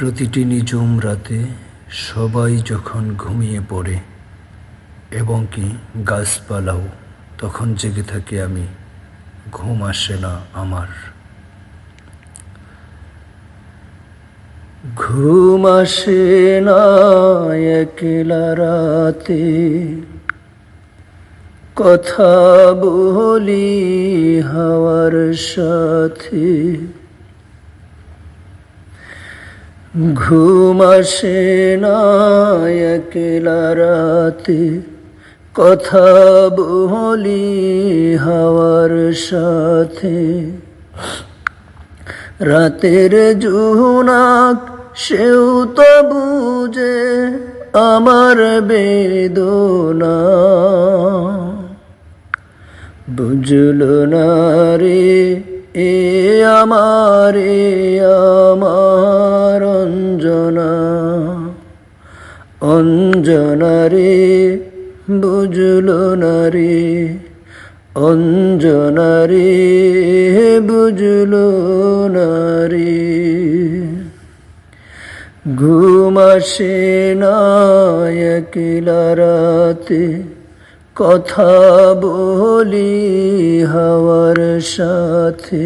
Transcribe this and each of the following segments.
প্রতিটি নিজম রাতে সবাই যখন ঘুমিয়ে পড়ে, এবং কি গাছপালাও, তখন জেগে থাকি আমি, ঘুম আসে না আমার। ঘুম আসে না একলা রাতে, কথা বলি হাওয়ার সাথে। ঘুম আসে না রাতে, কথা বলি হাওয়ার সাথে। রাতের জুনাক সেও তো বুঝে আমার বেদনা। বুঝল না রে, এ আমারে, আমার অঞ্জনা রে বুঝল না রে অঞ্জনা রে বুঝল না রে ঘুম আসে না একলা রাতে, কথা বলি হাওয়ার সাথে।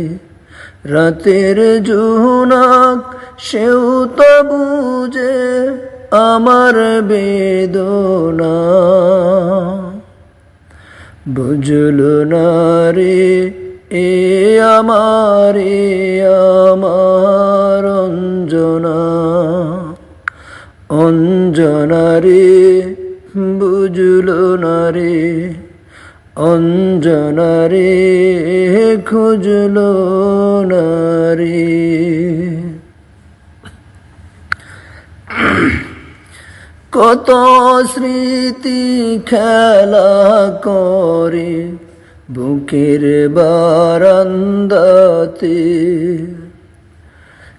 রাতের জুনাক সেও তো বুঝে আমার বেদনা। বুঝল না রে, এ আমারে আমার অঞ্জনা। অঞ্জনা রে, বুঝল না রে, অঞ্জনা রে, খুঁজল না রে। কত স্মৃতি খেলা করে বুকের বারান্দাতে।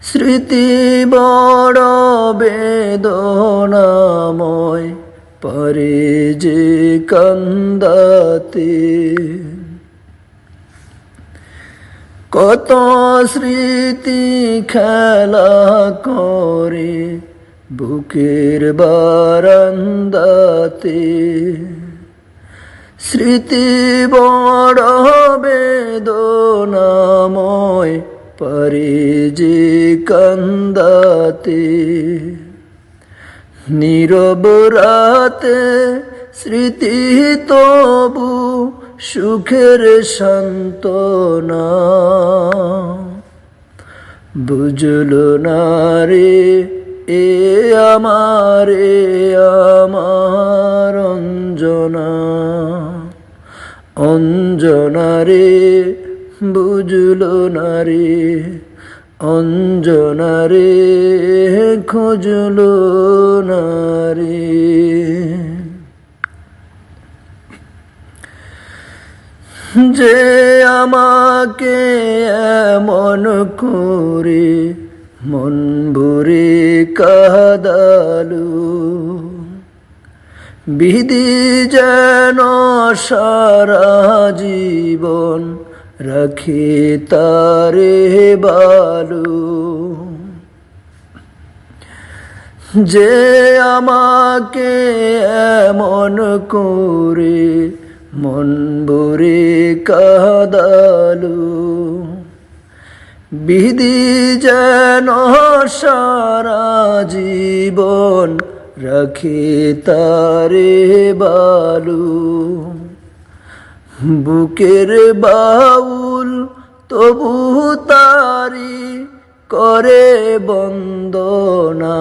স্মৃতি বড় বেদনাময় পরে যে কান্দাতে। কত স্মৃতি খেলা করে বুকের বারান্দাতে স্মৃতি বড় বেদনাময় পরে যে কান্দাতে। নীরব রাতে স্মৃতি তবু সুখের সান্ত্বনা। বুঝল না রে এ আমারে আমার অঞ্জনা অঞ্জনা রে, বুঝল না রে, অঞ্জনা রে, খুঁজল না রে। যে আমাকে এমন করে মন কাদালু বিধি যেন সারা জীবন রাখে তারে বালু। যে আমাকে এমন করে মন ভরে কাদালু বিধি যেন সারা জীবন রাখে তারে বালু। বুকের বাউল তবু তারি করে বন্দনা।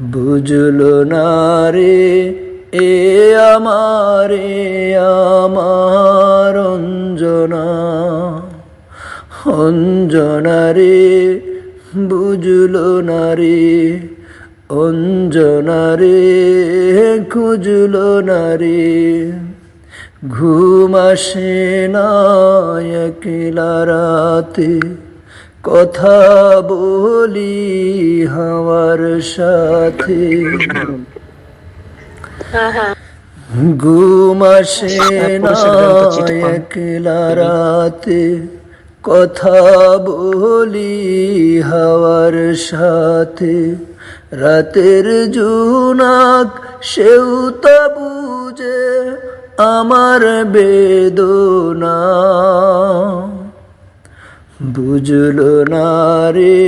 বুঝল না রে এ আমারে আমার অঞ্জনা অঞ্জনা রে, বুঝল না রে, অঞ্জনা রে, খুঁজল না রে। ঘুম আসে না রাতে, কথা বলি হাওয়ার সাথে। ঘুম আসে পান। একলা রাতে কথা বলি হাওয়ার সাথে রাতের জুনাক সেও তো বুঝে আমার বেদনা বুঝলো না রে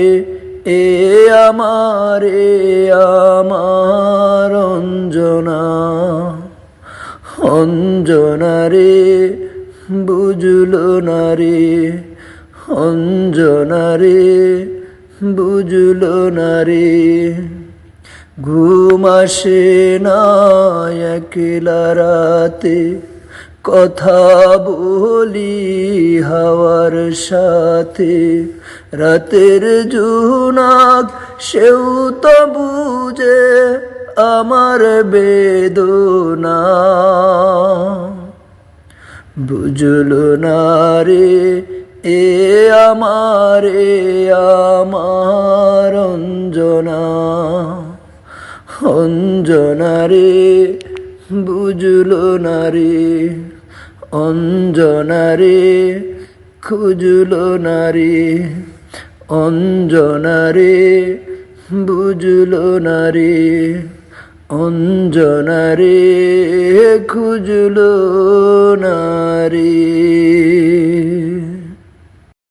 এ আমারে আমার অঞ্জনা অঞ্জনা রে, বুঝলো না রে, অঞ্জনা রে, বুঝলো না রে। ঘুম আসে না একলা রাতে কথা বলি হাওয়ার সাথে। রাতের জুনাক সেও তো বুঝে আমার বেদনা। বুঝলো না রে, এ আমারে আমার অঞ্জনা। অঞ্জনা রে বুঝলো না রে, অঞ্জনা রে, খুঁজলো না রে, অঞ্জনা রে, বুঝলো না রে, অঞ্জনা রে, খুঁজলো না